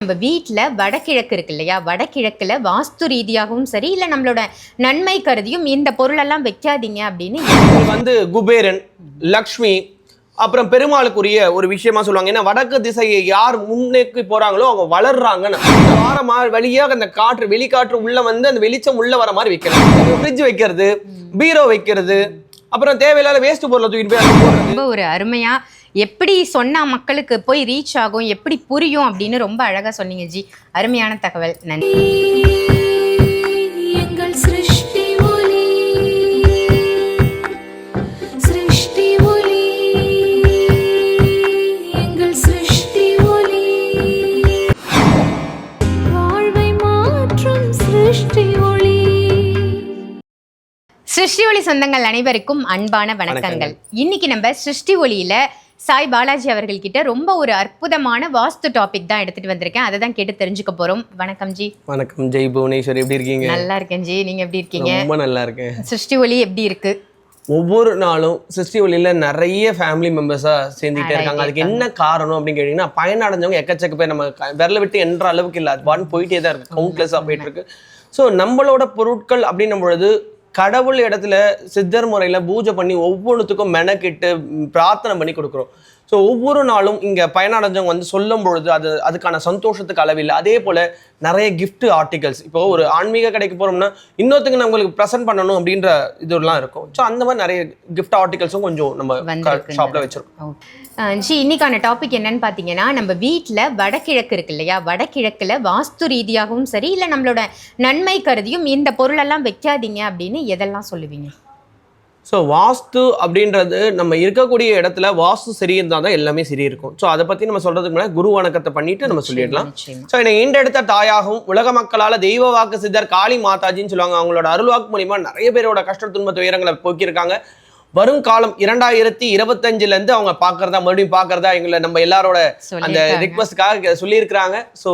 நம்ம வீட்டில் வடகிழக்கு இருக்கு இல்லையா? வடகிழக்குல வாஸ்து ரீதியாகவும் சரி இல்லை நம்மளோட நன்மை கருதியும் இந்த பொருளெல்லாம் வைக்காதீங்க அப்படின்னு வந்து குபேரன் லக்ஷ்மி அப்புறம் பெருமாளுக்குரிய ஒரு விஷயமா சொல்லுவாங்க. ஏன்னா வடக்கு திசையை யார் முன்னேக்கி போறாங்களோ அவங்க வளர்றாங்கன்னு. வாரமா வழியாக அந்த காற்று வெளிக்காற்று உள்ள வந்து அந்த வெளிச்சம் உள்ள வர மாதிரி வைக்கணும். ஃப்ரிட்ஜ் வைக்கிறது பீரோ வைக்கிறது அப்புறம் தேவையில்லாத வேஸ்ட் பொருளை தூக்கிட்டு போய் ரொம்ப ஒரு அருமையா எப்படி சொன்னா மக்களுக்கு போய் ரீச் ஆகும் எப்படி புரியும் அப்படின்னு ரொம்ப அழகா சொன்னீங்க ஜி. அருமையான தகவல். நன்றி. எங்கள் சிருஷ்டி ஒளி சிருஷ்டி ஒளி எங்கள் சிருஷ்டி ஒளி. வாழ்வை மாற்றும் சிருஷ்டி ஒளி. சிருஷ்டி ஒளி சொந்தங்கள் அனைவருக்கும் அன்பான வணக்கங்கள். இன்னைக்கு நம்ம சிருஷ்டி ஒளியில சாய் பாலாஜி அவர்கள் கிட்ட ரொம்ப ஒரு அற்புதமான வாஸ்து டாபிக் தான் எடுத்துட்டு வந்திருக்கேன். அதை தான் கேட்டு தெரிஞ்சுக்க போறோம். வணக்கம் ஜி. வணக்கம் ஜெய் புவனேஸ்வர் எப்படி இருக்கீங்க? நல்லா இருக்கேன் ஜி. நீங்க எப்படி இருக்கீங்க? ரொம்ப நல்லா இருக்கேன். சிருஷ்டி ஒளி எப்படி இருக்கு? ஒவ்வொரு நாளும் சிருஷ்டி ஒளியில நிறைய ஃபேமிலி மெம்பர்ஸா சேர்ந்துட்டே இருக்காங்க. அதுக்கு என்ன காரணம் அப்படின்னு கேட்டீங்கன்னா பயன் அடைஞ்சவங்க எக்கச்சக்க பேர் நம்ம விரல விட்டு என்ற அளவுக்கு இல்லை. அது பான் போயிட்டே தான் இருக்கு. கவுண்ட்லெஸ்ஸாக போயிட்டு இருக்கு. ஸோ நம்மளோட பொருட்கள் அப்படின்னும் பொழுது கடவுள் இடத்துல சித்தர் முறையில் பூஜை பண்ணி ஒவ்வொன்றுத்துக்கும் மெனக்கிட்டு பிரார்த்தனை பண்ணி கொடுக்குறோம். ஸோ ஒவ்வொரு நாளும் இங்கே பயனடைஞ்சவங்க வந்து சொல்லும் பொழுது அது அதுக்கான சந்தோஷத்துக்கு அளவில்லை. அதே போல் நிறைய gift ஆர்டிகல்ஸ் இப்போ ஒரு ஆன்மீக கடைக்கு போகிறோம்னா இன்னொருத்துக்கு நம்மளுக்கு ப்ரெசென்ட் பண்ணணும் அப்படின்ற இதெல்லாம் இருக்கும். ஸோ அந்த மாதிரி நிறைய gift ஆர்டிகல்ஸும் கொஞ்சம் நம்ம. ஷாப்பில் வச்சிருக்கோம். ஜி இன்னைக்கான டாபிக் என்னன்னு பார்த்தீங்கன்னா நம்ம வீட்டில் வடகிழக்கு இருக்கு இல்லையா? வடகிழக்குல வாஸ்து ரீதியாகவும் சரி இல்லை நம்மளோட நன்மை கருதியும் இந்த பொருளெல்லாம் வைக்காதீங்க அப்படின்னு எதெல்லாம் சொல்லுவீங்க? ஸோ வாஸ்து அப்படின்றது நம்ம இருக்கக்கூடிய இடத்துல வாஸ்து சரி இருந்தால் தான் எல்லாமே சரி இருக்கும் ஸோ அதை பற்றி நம்ம சொல்றதுக்கு முன்னாடி குரு வணக்கத்தை பண்ணிட்டு நம்ம சொல்லிடலாம். ஸோ என்னை ஈண்டெடுத்த தாயாகவும் உலக மக்களால் தெய்வ வாக்கு சித்தர் காளி மாதாஜின்னு சொல்லுவாங்க. அவங்களோட அருள்வாக்கு மூலியமா நிறைய பேரோட கஷ்ட துன்ப துயரங்களை போக்கியிருக்காங்க. வரும் காலம் இரண்டாயிரத்தி இருபத்தஞ்சுல இருந்து அவங்க பார்க்கறதா மறுபடியும் பார்க்கறதா எங்களை நம்ம எல்லாரோட அந்த. ரிக்வஸ்ட்காக சொல்லியிருக்கிறாங்க. ஸோ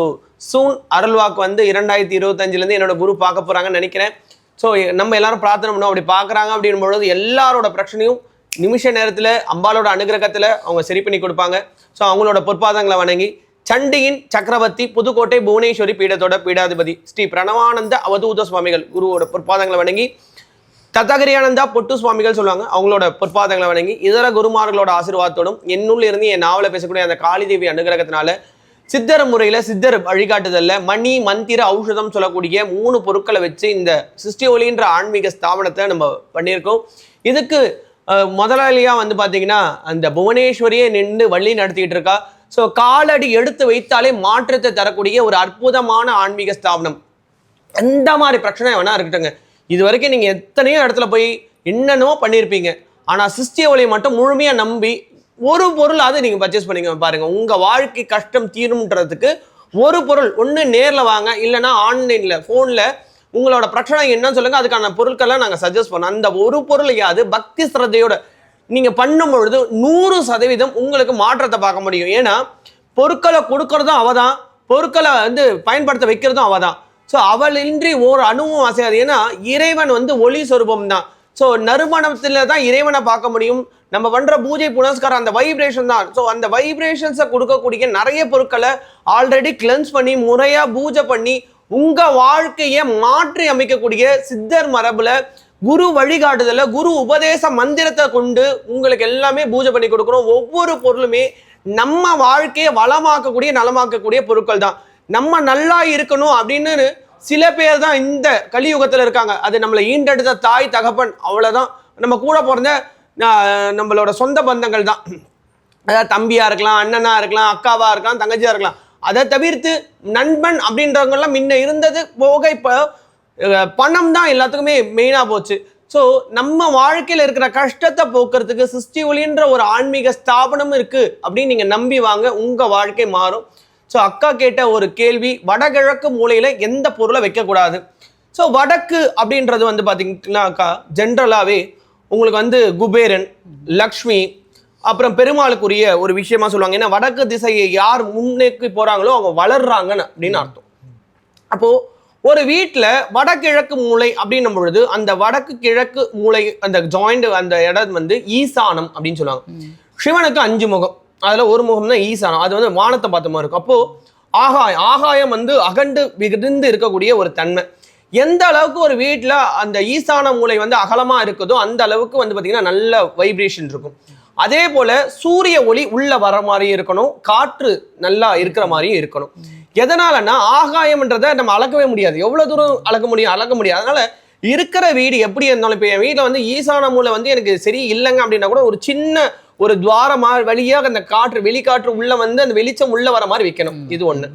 சூன் அருள்வாக்கு வந்து இரண்டாயிரத்தி இருபத்தஞ்சுலேருந்து என்னோட குரு பார்க்க போறாங்கன்னு நினைக்கிறேன். ஸோ நம்ம எல்லாரும் பிரார்த்தனை பண்ணோம். அப்படி பார்க்குறாங்க அப்படின் பொழுது எல்லாரோட பிரச்சனையும் நிமிஷ நேரத்தில் அம்பாலோட அனுகிரகத்தில் அவங்க சரி பண்ணி கொடுப்பாங்க. ஸோ அவங்களோட பொற்பாதங்களை வணங்கி சண்டியின் சக்கரவர்த்தி புதுக்கோட்டை புவனேஸ்வரி பீடத்தோட பீடாதிபதி ஸ்ரீ பிரணவானந்த அவதூத சுவாமிகள் குருவோட பொற்பாதங்களை வணங்கி தத்தகிரியானந்தா பொட்டு சுவாமிகள் சொல்லுவாங்க அவங்களோட பொற்பாதங்களை வணங்கி இதர குருமார்களோட ஆசீர்வாதத்தோடும் என்னுள்ள இருந்து என் நாவலை பேசக்கூடிய அந்த காளி தேவி அனுகிரகத்தினால சித்தர முறையில சித்தர் வழிகாட்டுதல்ல மணி மந்திர ஔஷதம் சொல்லக்கூடிய மூணு பொருட்களை வச்சு இந்த சிருஷ்டி ஒளின்ற ஆன்மீக ஸ்தாபனத்தை நம்ம பண்ணியிருக்கோம். இதுக்கு முதலாளியாக முதலாளியா வந்து பாத்தீங்கன்னா அந்த புவனேஸ்வரியே நின்று வழி நடத்திட்டு இருக்கா. ஸோ காலடி எடுத்து வைத்தாலே மாற்றத்தை தரக்கூடிய ஒரு அற்புதமான ஆன்மீக ஸ்தாபனம். எந்த மாதிரி பிரச்சனை வேணா இருக்கட்டுங்க இது வரைக்கும் நீங்க எத்தனையோ இடத்துல போய் என்னென்னவோ பண்ணியிருப்பீங்க ஆனா சிஸ்டிய ஒளியை மட்டும் முழுமையா நம்பி ஒரு பொருளாவது நீங்கள் பர்ச்சேஸ் பண்ணிக்க பாருங்கள் உங்கள் வாழ்க்கை கஷ்டம் தீரும்ன்றதுக்கு ஒரு பொருள் ஒன்று நேரில் வாங்க இல்லைன்னா ஆன்லைனில் ஃபோனில் உங்களோட பிரச்சனை என்னன்னு சொல்லுங்க. அதுக்கான பொருட்கள்லாம் நாங்கள் சஜஸ்ட் பண்ணோம் அந்த ஒரு பொருளையாவது பக்தி சிரத்தையோட நீங்கள் பண்ணும் பொழுது நூறு சதவீதம் உங்களுக்கு மாற்றத்தை பார்க்க முடியும். ஏன்னா பொருட்களை கொடுக்கறதும் அவதான். பொருட்களை வந்து பயன்படுத்த வைக்கிறதும் அவதான். ஸோ அவளின்றி ஒரு அணுவும் அசையாது. ஏன்னா இறைவன் வந்து ஒளி சொரூபம் தான் ஸோ நறுமணத்தில் தான் இறைவனை பார்க்க முடியும். நம்ம பண்ணுற பூஜை புனஸ்காரம் அந்த வைப்ரேஷன் தான். ஸோ அந்த வைப்ரேஷன்ஸை கொடுக்கக்கூடிய நிறைய பொருட்களை ஆல்ரெடி கிளென்ஸ் பண்ணி முறையாக பூஜை பண்ணி உங்கள் வாழ்க்கையை மாற்றி அமைக்கக்கூடிய சித்தர் மரபில் குரு வழிகாட்டுதலில் குரு உபதேச மந்திரத்தை கொண்டு உங்களுக்கு எல்லாமே பூஜை பண்ணி கொடுக்குறோம். ஒவ்வொரு பொருளுமே நம்ம வாழ்க்கையை வளமாக்கக்கூடிய நலமாக்கக்கூடிய பொருட்கள் தான். நம்ம நல்லா இருக்கணும் அப்படின்னு சில பேர் தான் இந்த கலியுகத்தில் இருக்காங்க. அது நம்மளை ஈண்டெடுத்த தாய் தகப்பன் அவ்வளோதான் நம்ம கூட பிறந்த நம்மளோட சொந்த பந்தங்கள் தான். அதாவது தம்பியாக இருக்கலாம் அண்ணனாக இருக்கலாம் அக்காவாக இருக்கலாம் தங்கச்சியாக இருக்கலாம். அதை தவிர்த்து நண்பன் அப்படின்றவங்கெல்லாம் முன்ன இருந்தது போக இப்போ பணம் தான் எல்லாத்துக்குமே மெயினாக போச்சு. ஸோ நம்ம வாழ்க்கையில் இருக்கிற கஷ்டத்தை போக்குறதுக்கு சிருஷ்டி ஒளின்ற ஒரு ஆன்மீக ஸ்தாபனம் இருக்குது அப்படின்னு நீங்கள் நம்பி வாங்க உங்கள் வாழ்க்கை மாறும். ஸோ அக்கா கேட்ட ஒரு கேள்வி வடகிழக்கு மூலையில எந்த பொருளை வைக்கக்கூடாது? ஸோ வடக்கு அப்படின்றது வந்து பார்த்தீங்கன்னாக்கா ஜென்ரலாகவே உங்களுக்கு வந்து குபேரன் லக்ஷ்மி அப்புறம் பெருமாளுக்குரிய ஒரு விஷயமா சொல்லுவாங்க. ஏன்னா வடக்கு திசையை யார் முன்னேக்கி போறாங்களோ அவங்க வளர்றாங்கன்னு அப்படின்னு அர்த்தம். அப்போ ஒரு வீட்டில் வடகிழக்கு மூலை அப்படின்னும் பொழுது அந்த வடக்கு கிழக்கு மூலை அந்த ஜாயிண்ட் அந்த இடம் வந்து ஈசானம் அப்படின்னு சொல்லுவாங்க. சிவனுக்கு அஞ்சு முகம். அதில் ஒரு முகம் தான் ஈசானம் அது வந்து வானத்தை பார்த்த மாதிரி இருக்கும். அப்போது ஆகாயம் ஆகாயம் வந்து அகண்டு விரிந்து இருக்கக்கூடிய ஒரு தன்மை. எந்த அளவுக்கு ஒரு வீட்டில் அந்த ஈசான மூலை வந்து அகலமாக இருக்குதோ அந்த அளவுக்கு வந்து பார்த்திங்கன்னா நல்ல வைப்ரேஷன் இருக்கும். அதே போல் சூரிய ஒளி உள்ளே வர மாதிரியும் இருக்கணும். காற்று நல்லா இருக்கிற மாதிரியும் இருக்கணும். எதனாலன்னா ஆகாயம்ன்றதை நம்ம அளக்கவே முடியாது. எவ்வளோ தூரம் அளக்க முடியும்? அளக்க முடியாது. அதனால் இருக்கிற வீடு எப்படி இருந்தாலும் இப்போ என் வீட்டில் வந்து ஈசான மூலை வந்து எனக்கு சரி இல்லைங்க அப்படின்னா கூட ஒரு சின்ன ஒரு துவாரமா வழியாக அந்த காற்று வெளிக்காற்று உள்ள வந்து அந்த வெளிச்சம் உள்ள வர மாதிரி வைக்கணும். இது ஒண்ணு.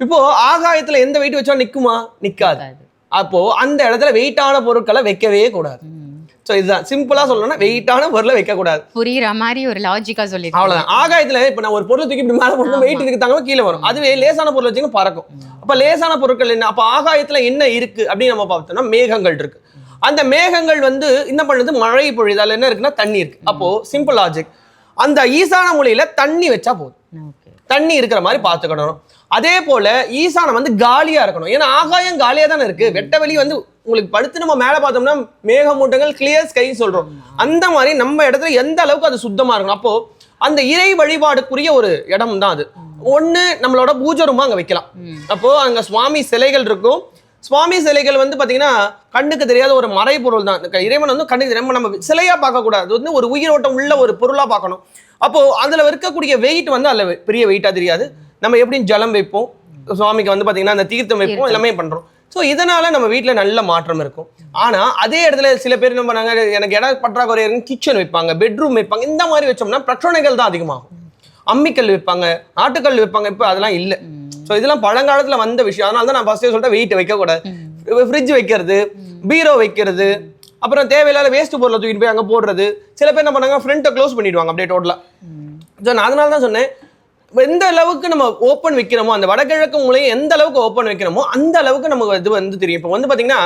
இப்போ ஆகாயத்துல எந்த வெயிட் வச்சா நிக்குமா? நிக்காது. அப்போ அந்த இடத்துல வெயிட்டான பொருட்களை வைக்கவே கூடாது. ஸோ இதுதான். சிம்பிளா சொல்லணும்னா வெயிட்டான பொருளை வைக்க கூடாது. புரியுற மாதிரி ஒரு லாஜிக்கா சொல்லி அவ்வளவுதான். ஆகாயத்துல இப்ப நான் ஒரு பொருள் தூக்கி இப்படி மேல போட்டு வெயிட் தாங்க கீழே வரும். அதுவே லேசான பொருள் வச்சுங்க பறக்கும். அப்ப லேசான பொருட்கள் என்ன? அப்ப ஆகாயத்துல என்ன இருக்கு? அப்படின்னு நம்ம பார்த்தோம்னா மேகங்கள் இருக்கு. அந்த மேகங்கள் வந்து என்ன பண்ணுது? மழை அதுல என்ன இருக்குன்னா தண்ணி இருக்கு. அப்போ சிம்பிள் லாஜிக் அந்த ஈசான மூலையில தண்ணி வச்சா போதும். தண்ணி இருக்கிற மாதிரி பார்த்துக்கணும். அதே போல ஈசானம் வந்து காலியா இருக்கணும். ஏன்னா ஆகாயம் காலியா தானே இருக்கு. வெட்ட வெளி வந்து உங்களுக்கு படுத்து நம்ம மேல பார்த்தோம்னா மேகமூட்டங்கள் கிளியர் ஸ்கை சொல்றோம். அந்த மாதிரி நம்ம இடத்துல எந்த அளவுக்கு அது சுத்தமா இருக்கணும்? அப்போ அந்த இறை வழிபாடுக்குரிய ஒரு இடம் தான் அது ஒண்ணு நம்மளோட பூஜை ரூமா அங்க வைக்கலாம். அப்போ அங்க சுவாமி சிலைகள் இருக்கும். சுவாமி சிலைகள் வந்து பார்த்தீங்கன்னா கண்ணுக்கு தெரியாத ஒரு மறைபொருள் தான். இறைவன் வந்து கண்ணுக்கு தெரியாமல் நம்ம சிலையாக பார்க்கக்கூடாது. அது வந்து ஒரு உயிரோட்டம் உள்ள ஒரு பொருளாக பார்க்கணும். அப்போது அதில் இருக்கக்கூடிய வெயிட் வந்து அதில் பெரிய வெயிட்டாக தெரியாது. நம்ம எப்படியும் ஜலம் வைப்போம். சுவாமிக்கு வந்து பார்த்தீங்கன்னா அந்த தீர்த்தம் வைப்போம் எல்லாமே பண்ணுறோம் ஸோ இதனால் நம்ம வீட்டில் நல்ல மாற்றம் இருக்கும். ஆனால் அதே இடத்துல சில பேர் என்ன பண்ணாங்க எனக்கு இடம் பற்றாக்குறை இருக்கும் கிச்சன் வைப்பாங்க பெட்ரூம் வைப்பாங்க இந்த மாதிரி வச்சோம்னா பிரச்சனைகள் தான் அதிகமாகும். அம்மிக்கல் வைப்பாங்க ஆட்டுக்கல் வைப்பாங்க இப்போ அதெல்லாம் இல்லை. ஸோ இதெல்லாம் பழங்காலத்துல வந்த விஷயம். அதனால தான் நான் ஃபர்ஸ்டே சொல்லிட்டேன் வெயிட் வைக்கக்கூடாது. ஃப்ரிட்ஜ் வைக்கிறது பீரோ வைக்கிறது அப்புறம் தேவையில்லாத வேஸ்ட் பொருளை தூக்கிட்டு போய் அங்கே போடுறது. சில பேர் என்ன பண்ணாங்க ஃப்ரண்ட்டை க்ளோஸ் பண்ணிடுவாங்க அப்படியே டோட்டலாக ஸோ நான் அதனால தான் சொன்னேன் எந்த அளவுக்கு நம்ம ஓப்பன் வைக்கிறோமோ அந்த வடகிழக்கு மூலையை எந்த அளவுக்கு ஓப்பன் வைக்கிறோமோ அந்த அளவுக்கு நமக்கு இது வந்து தெரியும். இப்போ வந்து பார்த்தீங்கன்னா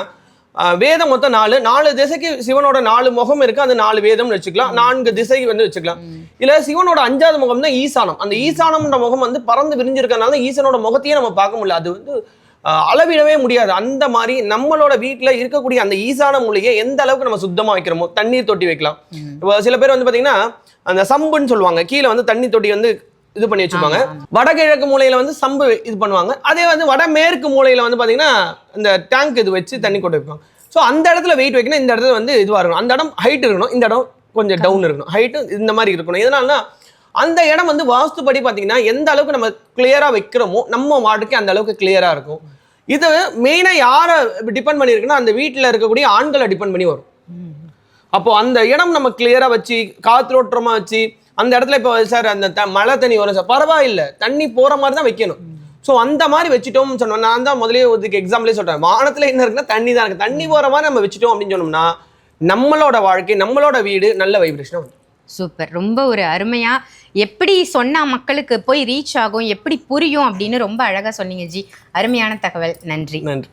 வேதம் மொத்தம் நாலு. நாலு திசைக்கு சிவனோட நாலு முகம் இருக்கு. அந்த நாலு வேதம்னு வச்சுக்கலாம். நான்கு திசை வந்து வச்சுக்கலாம். இல்ல சிவனோட அஞ்சாவது முகம் தான் ஈசானம். அந்த ஈசானம்ன்ற முகம் வந்து பறந்து விரிஞ்சிருக்கனால தான் ஈசனோட முகத்தையே நம்ம பார்க்க முடியல. அது வந்து அளவிடவே முடியாது. அந்த மாதிரி நம்மளோட வீட்டில் இருக்கக்கூடிய அந்த ஈசான மூலிகை எந்த அளவுக்கு நம்ம சுத்தமா வைக்கிறோமோ தண்ணீர் தொட்டி வைக்கலாம். இப்போ சில பேர் வந்து பாத்தீங்கன்னா அந்த சம்புன்னு சொல்லுவாங்க. கீழே வந்து தண்ணி தொட்டி வந்து இது பண்ணி வச்சுப்பாங்க வடகிழக்கு மூலையில வந்து சம்பு இது பண்ணுவாங்க. அதே வந்து வடமேற்கு மூலையில வந்து பாத்தீங்கன்னா இந்த டேங்க் இது வச்சு தண்ணி கொண்டு வைப்பாங்க. ஸோ அந்த இடத்துல வெயிட் வைக்கணும் இந்த இடத்துல வந்து இதுவா இருக்கணும். அந்த இடம் ஹைட் இருக்கணும் இந்த இடம் கொஞ்சம் டவுன் இருக்கணும். ஹைட்டு இந்த மாதிரி இருக்கணும். எதனாலனா அந்த இடம் வந்து வாஸ்துபடி பார்த்தீங்கன்னா எந்த அளவுக்கு நம்ம கிளியரா வைக்கிறோமோ நம்ம வார்டுக்கு அந்த அளவுக்கு கிளியரா இருக்கும். இது மெயினாக யாரை டிபெண்ட் பண்ணியிருக்குன்னா அந்த வீட்டில் இருக்கக்கூடிய ஆண்களை டிபெண்ட் பண்ணி வரும். அப்போ அந்த இடம் நம்ம கிளியரா வச்சு காற்றோட்டமா வச்சு அந்த இடத்துல இப்போ சார் அந்த த- மழை தண்ணி வரும் சார். பரவாயில்ல. தண்ணி போற மாதிரி தான் வைக்கணும். ஸோ அந்த மாதிரி வச்சுட்டோம்னு சொன்னோம் நான் தான் முதலே இதுக்கு எக்ஸாம்பிளே சொல்றேன். வானத்துல என்ன இருக்குன்னா தண்ணி தான் இருக்கு. தண்ணி போற மாதிரி நம்ம வச்சுட்டோம் அப்படின்னு சொன்னோம்னா நம்மளோட வாழ்க்கை நம்மளோட வீடு நல்ல வைப்ரேஷனாக வந்து சூப்பர். ரொம்ப ஒரு அருமையா எப்படி சொன்னா மக்களுக்கு போய் ரீச் ஆகும் எப்படி புரியும் அப்படின்னு ரொம்ப அழகா சொன்னீங்க ஜி. அருமையான தகவல். நன்றி. நன்றி.